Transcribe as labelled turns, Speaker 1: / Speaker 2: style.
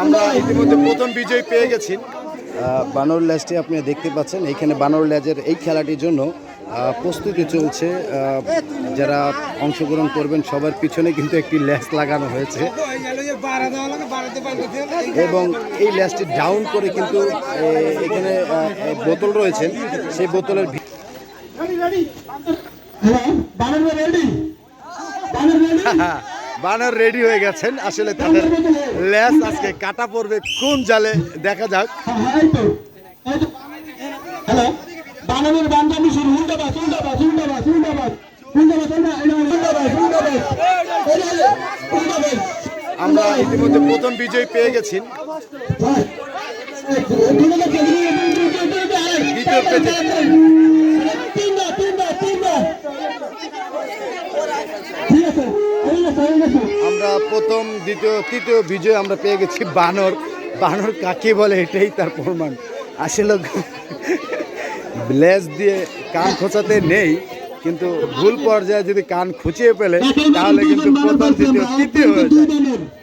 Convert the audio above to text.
Speaker 1: আমরা ইতিমধ্যে প্রথম বিজয় পেয়ে গেছি। বানর ল্যাজটি আপনি দেখতে পাচ্ছেন। এইখানে বানর ল্যাজের এই খেলাটির জন্য প্রস্তুতি চলছে। যারা অংশগ্রহণ করবেন সবার পিছনে কিন্তু একটি ল্যাস লাগানো হয়েছে। এবং এই ল্যাসটি ডাউন করে কিন্তু এখানে বোতল রয়েছেন সেই বোতলের বানার রেডি হয়ে গেছেন। আসলে তাদের ল্যাস আজকে কাটা পড়বে কোন জালে দেখা যাক। আমরা ইতিমধ্যে প্রথম বিজয় পেয়ে গেছি। দ্বিতীয় আমরা প্রথম দ্বিতীয় তৃতীয় বিজয় আমরা পেয়ে গেছি বানর। বানর কাকে বলে এটাই তার প্রমাণ। আসলে লেজ দিয়ে কান খোঁচাতে নেই কিন্তু ভুল পর্যায়ে যদি কান খুঁচিয়ে পেলে তাহলে কিন্তু প্রথম দ্বিতীয় তৃতীয় হয়ে যায়।